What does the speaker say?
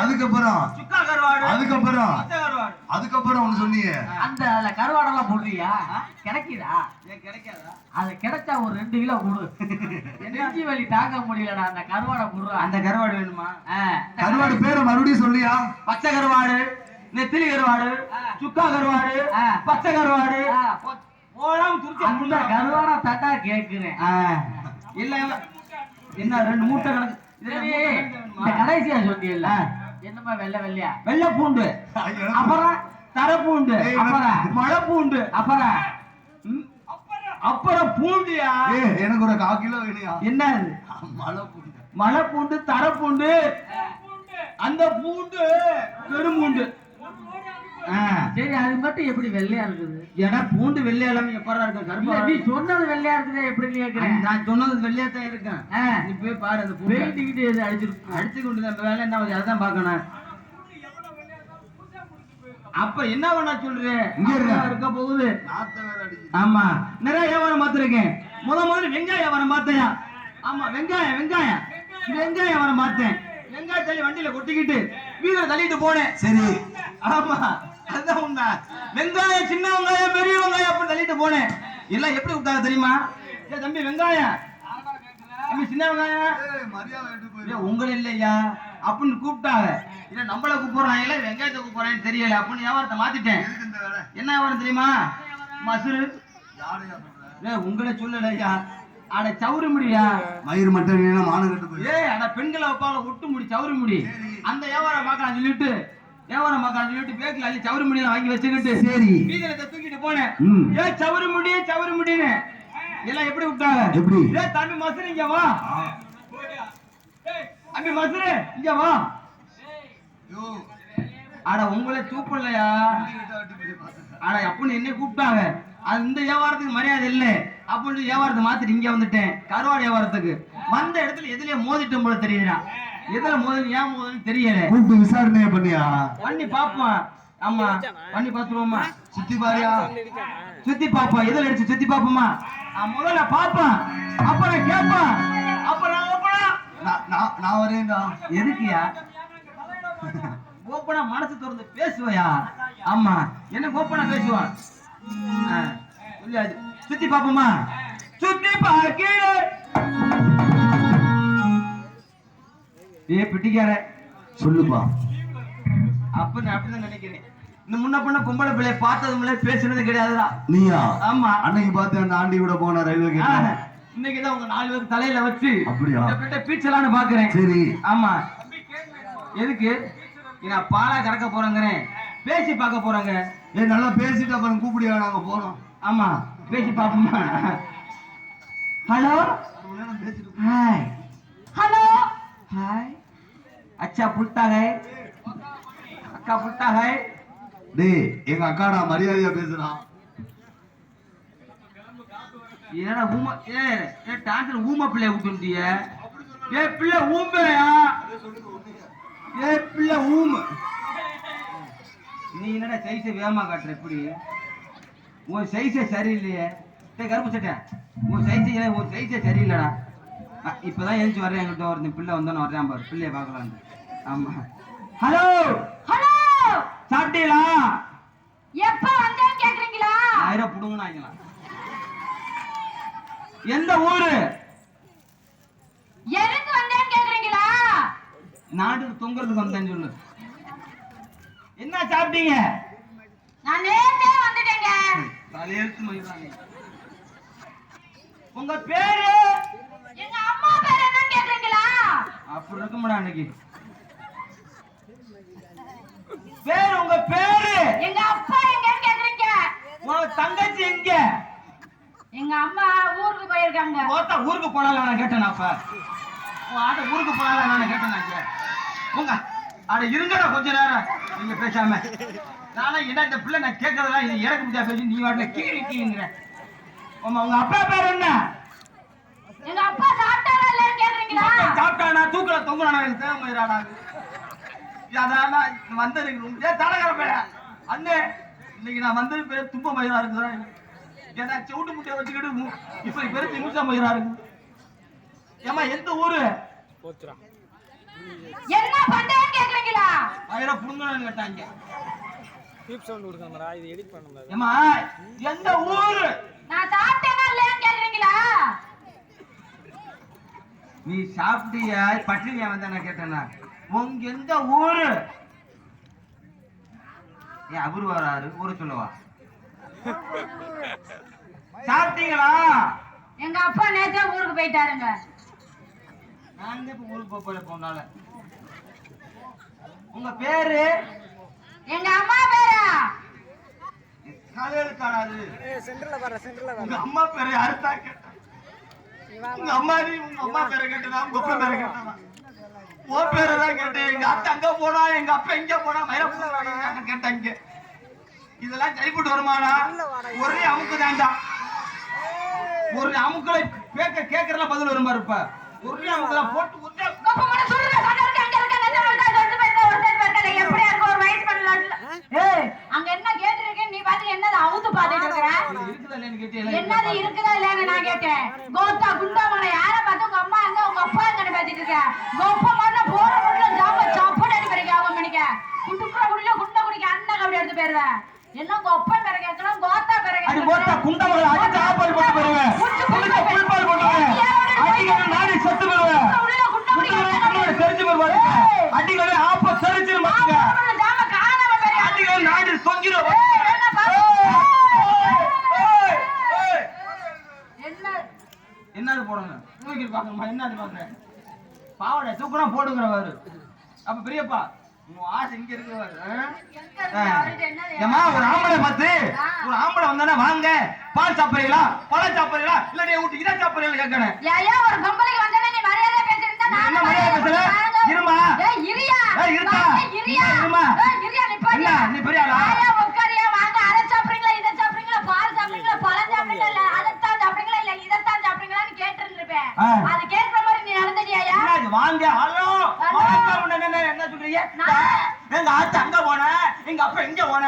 அதுக்கப்புறம் சுக்கா கருவாடு அதுக்கப்புறம் பச்சை கருவாடு. அதுக்கப்புறம் ஒண்ணு சொன்னீங்க. அந்த அதுல கருவாடெல்லாம் போடுறியா? கிடைக்குதா? ஏன் கிடைக்காதா? அது கிடைச்சா ஒரு ரெண்டு கிலோ கொடு. நெஞ்சு வலி தாங்க முடியலடா அந்த கருவாடை குடுறா. அந்த கருவாடு வேணுமா? கருவாடு பேரை மறுபடியும் சொல்லியா? பச்சை கருவாடு நெத்திலி கருவாடு சுக்கா கருவாடு ஆ. பச்சை கருவாடு. ஓடாம துருத்தி அந்த கருவாடை தட்டா கேக்குறேன். ஆ. இல்ல. என்ன ரெண்டு மூட்டை கணக்கு? கடைசியா சொன்னீங்கல்ல. என்னமா வெள்ளை வெள்ளையா? வெள்ளை பூண்டு. அப்புறம் தர பூண்டு அப்புறம் மழை பூண்டு அப்புறம். அப்புறம் பூண்டியா? எனக்கு ஒரு கால் கிலோ வேணுயா? என்ன? மழை பூண்டு மலை பூண்டு தர பூண்டு அந்த பூண்டு பெரும் பூண்டு. சரி அது மட்டும் எப்படி வெள்ளையா இருக்குது? ஏன்னா பூண்டு வெள்ளையாலும் எப்பரா இருக்கும் இல்ல, கருப்பா. நீ சொன்னது வெள்ளையா இருக்குது எப்படி கேக்குறேன் நான் சொன்னது வெள்ளையா தான் இருக்கேன் நீ போய் பாரு அந்த பூண்டு. பெயிண்ட் கிட்ட எது அடிச்சிருக்கும் அடிச்சு கொண்டு தான் வேலை என்ன ஆகுது? அதுதான் பார்க்கணும். அப்ப என்ன பண்ண சொல்றேன் இங்க இருக்க போகுது. ஆமா. நிறைய வியாபாரம் பார்த்திருக்கேன். முத முதல்ல வெங்காய வியாபாரம் பார்த்தேன். ஆமா வெங்காயம் வெங்காயம் வெங்காய வியாபாரம் பார்த்தேன். வெங்காய தள்ளி வண்டியில கொட்டிக்கிட்டு வீட்டுல தள்ளிட்டு போனேன். சரி. ஆமா. அதுதான் உண்மை. வெங்காயம் சின்ன வெங்காயம் பெரிய வெங்காயம் அப்படின்னு தள்ளிட்டு போனேன். எல்லாம் எப்படி விட்டாங்க தெரியுமா? ஏ தம்பி வெங்காயம். தம்பி சின்ன வெங்காயம். உங்களை இல்லையா? அப்படின்னு கூப்பிட்டாங்க. இல்ல நம்மள கூப்பிடுறாங்க இல்ல வெங்காயத்தை கூப்பிடுறாங்கன்னு தெரியல அப்படின்னு வியாபாரத்தை மாத்திட்டேன். எதுக்கு இந்த வேலை? என்ன வியாபாரம் தெரியுமா? மசுரு. உங்களை சொல்லலையா அட சவுரி முடியா? மயிர் மட்டும் மானம் கட்டு ஏய் அட பெண்களை வைப்பாங்க ஒட்டு முடி சவுரி முடி. அந்த வியாபாரம் பார்க்கலாம் சொல்லிட்டு வியாபாரம் பார்க்கலாம் சொல்லிட்டு பேக்கில் அள்ளி சவுரி முடியெல்லாம் வாங்கி வச்சுக்கிட்டு? சரி. வீதியில தூக்கிட்டு போனேன். ஏ சவுரி முடி சவுரி முடின்னு. எல்லாம் எப்படி விட்டாங்க? எப்படி? ஏ தம்பி மசுரு இங்க வா. தம்பி மசுரு இங்க வா. அட உங்களை தூக்கலையா. அட அப்படின்னு என்ன கூப்பிட்டாங்க. அது இந்த வியாபாரத்துக்கு மரியாதை இல்லை. அப்படின்னு வியாபாரத்தை மாத்திட்டு இங்க வந்துட்டேன். கருவாடு வியாபாரத்துக்கு. வந்த இடத்துல எதுலயே மோதிட்டும் போல தெரியுதுடா. எதுல மோதி ஏன் மோதுன்னு தெரியல. கூப்பிட்டு விசாரணையா பண்ணியா? பண்ணி பாப்போம். ஆமா பண்ணி பாத்துருவோமா? சுத்தி பாரியா? சுத்தி பாப்போம். எதுல அடிச்சு சுத்தி பாப்போமா? நான் முதல்ல பாப்பேன் அப்புறம் கேட்பேன். அப்புறம் ஓப்பனா? நான் நான் நான் வரேன்டா. எதுக்குயா ஓப்பனா மனசு திறந்து பேசுவையா? ஆமா என்ன ஓப்பனா பேசுவான். சுத்தி பாப்போமா? சுத்தி பாக்கி ஏ பிட்டிக்கார. சொல்லுப்பா. அப்ப நான் அப்படிதான் நினைக்கிறேன். இந்த முன்ன பண்ண பிள்ளைய பார்த்ததும் இல்லை பேசுனது கிடையாதுடா. நீயா? ஆமா. அன்னைக்கு பார்த்து அந்த ஆண்டி கூட போன ரயில்வே இன்னைக்கு தான் உங்க நாலு பேர் தலையில வச்சு அப்படியா? பீச்சலான்னு பாக்குறேன் சரி. ஆமா. எதுக்கு? நான் பாலா கறக்க போறேங்கிறேன். பேசி பார்க்க போறாங்க. ஏ நல்லா பேசிட்டு அப்புறம் கூப்பிடியா நாங்க போறோம். ஆமா. பேசி பாப்போமா ஹலோ? போ. हाय हेलो हाय अच्छा फुलता है अक्का फुलता है டேய் எங்க அக்காடா மரியாதையா பேசுறான் என்னடா ஊம ஏ ஏ டான்ஸ்ல ஊம பிள்ளை விட்டுட்டிய ஏ பிள்ளை ஊம்பையா ஏ பிள்ளை ஊம நீ என்னடா சைஸை வேகமா காட்டுற எப்படி உன் சைஸே சரியில்லையே டேய் கருப்பு சட்டை உன் சைஸே உன் சைஸே சரியில்லைடா அ, இப்பதான் எழுந்து வர்றேன் என்கிட்ட ஒருத்தன் பிள்ளை வந்தோன்னு வர்றேன். பாரு பிள்ளைய பார்க்கலான்னு ஆமா ஹலோ! ஹலோ! சாப்பிட்டீங்களா? எப்ப வந்தேன்னு கேக்குறீங்களா? ஆயிரம் புடுங்கன்னு ஆக்கலாம் எந்த ஊரு? எதுக்கு வந்தேன்னு கேக்குறீங்களா? நாட்டுக்கு தொங்குறதுக்கு வந்தேன்னு சொல்லு. என்ன சாப்பிட்டீங்க? நான் நேத்தே வந்துட்டேங்க. தலையெழுத்து உங்க பேரு? அப்படி இருக்கும்டா அன்னைக்கு. பேரு உங்க பேரு? எங்க அப்பா எங்கன்னு கேக்குறீங்க? உங்க தங்கச்சி எங்க? எங்க அம்மா ஊருக்கு போயிருக்காங்க. ஓத்தா ஊருக்கு போனால நான் கேட்டேன் அப்ப. ஆட்ட ஊருக்கு போனால நான் கேட்டேன் நான் உங்க அட இருங்கடா கொஞ்ச நேரம். நீங்க பேசாம. நானே என்ன இந்த பிள்ளை நான் கேட்கறதெல்லாம் இறக்க முடியாது நீ வாட்டில கீழி கீங்கிற உங்க அப்பா பேர் என்ன? எங்க அப்பா சாப்பிட்டாரா இல்லைன்னு கேக்குறீங்களா? சாப்பிட்டானா தூக்கல தொங்குறானா? எனக்கு தேவை மயிரானா அதான் நான் வந்தது. தலைகர பேர அண்ணே இன்னைக்கு நான் வந்தது பேர் தும்ப மயிரா இருக்குதா ஏன்னா செவுட்டு முட்டையை வச்சுக்கிட்டு மு- இப்ப பேரு நிமிஷா மயிரா இருக்கு. ஏமா எந்த ஊரு? என்ன பண்றேன்னு கேக்குறீங்களா? புடுங்கணும்னு கேட்டாங்க. பீப் சவுண்ட் கொடுக்கணும்டா இது எடிட் பண்ண முடியாது. ஏமா எந்த ஊரு? நான் சாப்பிட்டேனா இல்லையான்னு கேக்குறீங்களா? நீ சாப்பிட்டியா? பட்டினியா வந்தா நான் கேட்டேன்னா உங்க எந்த ஊரு? ஏன் அவரு வராரு. ஊரு சொல்லவா? சாப்பிட்டீங்களா? எங்க அப்பா நேத்தே ஊருக்கு போயிட்டாருங்க. நான் இப்ப ஊருக்கு போக போறேன் போனால உங்க பேரு? எங்க அம்மா பேரா? காலையில காணாது சென்டர்ல வர சென்டர்ல வர உங்க அம்மா பேரை யாருத்தா கேட்டா உங்க அம்மா உங்க அம்மா பேரை கேட்டதா? உங்க அப்பா பேரை கேட்டதா? உன் பேரை தான் கேட்டேன். எங்க அத்தை அங்க போனா எங்க அப்பா எங்க போனா மயிலப்பூர் கேட்டாங்க இதெல்லாம் சரிப்பட்டு வருமானா ஒரே அமுக்கு தாண்டா ஒரு அமுக்களை கேட்க கேட்கறதுல பதில் வருமா இருப்ப ஒரே அமுக்களை போட்டு அங்க என்ன கேட்டிருக்கேன் நீ பாத்து என்னது அவுத்து பாத்துட்டு இருக்கற? என்னது இருக்குதா இல்லன்னு நான் கேட்டேன் கோத்தா குண்டாமனை யார பார்த்து உங்க அம்மா எங்க உங்க கோப்ப மண்ண போற ஜாம சாப்பாடு அடி பறிக்க ஆகும் மணிக்க. குடுக்குற குடில குண்ட குடிக்க அண்ணன் அப்படி எடுத்து போயிருவேன் என்ன கேட்கணும் கோத்தா பேர அடி போட்டா குண்டமகளை அடிச்சு ஆப்பால் போட்டு போடுவேன் குளிக்க புல்பால் போட்டுருவேன் அடிக்கிற நாடி செத்து போடுவேன் உள்ள குண்ட குடிக்க தெரிஞ்சு ஆப்ப மாட்டுங்க நாடி என்ன பாரு என்ன? என்னது போடுங்க? என்னது பாக்குறேன் பாவடை தூக்குறோம் போடுங்கிறவாரு அப்ப பெரியப்பா உன் ஆசை இங்க இருக்கிறவாரு எங்க இருக்கு? அவருக்கு என்னது ஏமா ஒரு ஆம்பளை பார்த்து ஒரு ஆம்பளை வந்தானே வாங்க. பால் சாப்பிடுறீங்களா? பழம் சாப்பிடுறீங்களா? இல்லாட்டி ஊட்டி இதை சாப்பிடுறீங்களா ஏயா ஒரு பொம்பளைக்கு வந்தனே நீ மரியாதை நீ நான் என்ன மரியாதை பேசுற? இருமா. இரியா. ஏய், இரியா இருமா. இரியா நிப்பாட்டியா என்ன, நீ பெரிய ஆளா? உட்காரியா வாங்க. அதை சாப்பிடுறீங்களா இதை சாப்பிடுறீங்களா பால் சாப்பிடுறீங்களா பழம் சாப்பிடுறீங்களா இல்ல அதைத்தான் சாப்பிடுறீங்களா இல்ல இதைத்தான் சாப்பிடுறீங்களான்னு கேட்டிருந்திருப்பேன். அது கேட்கிற மாதிரி நீ நடந்துட்டியாயா என்னது, வாங்க ஹலோ? என்ன சொல்றீங்க? எங்க ஆத்தா அங்க போன? எங்க அப்பா எங்க போன?